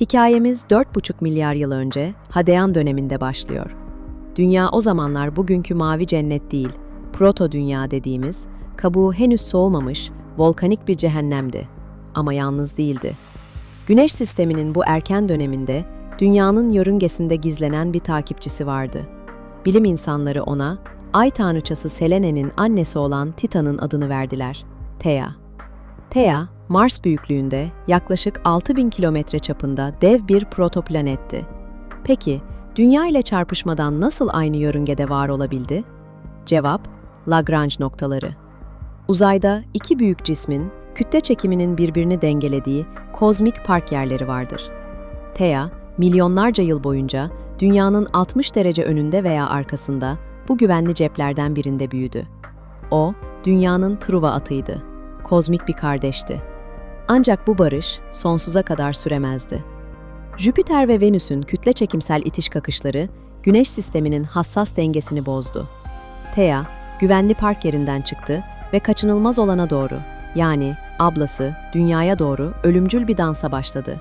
Hikayemiz 4,5 milyar yıl önce Hadean döneminde başlıyor. Dünya o zamanlar bugünkü mavi cennet değil, proto dünya dediğimiz, kabuğu henüz soğumamış, volkanik bir cehennemdi. Ama yalnız değildi. Güneş sisteminin bu erken döneminde dünyanın yörüngesinde gizlenen bir takipçisi vardı. Bilim insanları ona ay tanrıçası Selene'nin annesi olan Titan'ın adını verdiler. Thea. Thea, Mars büyüklüğünde yaklaşık 6000 kilometre çapında dev bir protoplanetti. Peki, Dünya ile çarpışmadan nasıl aynı yörüngede var olabildi? Cevap, Lagrange noktaları. Uzayda iki büyük cismin kütle çekiminin birbirini dengelediği kozmik park yerleri vardır. Thea, milyonlarca yıl boyunca dünyanın 60 derece önünde veya arkasında bu güvenli ceplerden birinde büyüdü. O, dünyanın Truva atıydı. Kozmik bir kardeşti. Ancak bu barış sonsuza kadar süremezdi. Jüpiter ve Venüs'ün kütle çekimsel itiş kakışları Güneş sisteminin hassas dengesini bozdu. Thea, güvenli park yerinden çıktı ve kaçınılmaz olana doğru, yani ablası, dünyaya doğru ölümcül bir dansa başladı.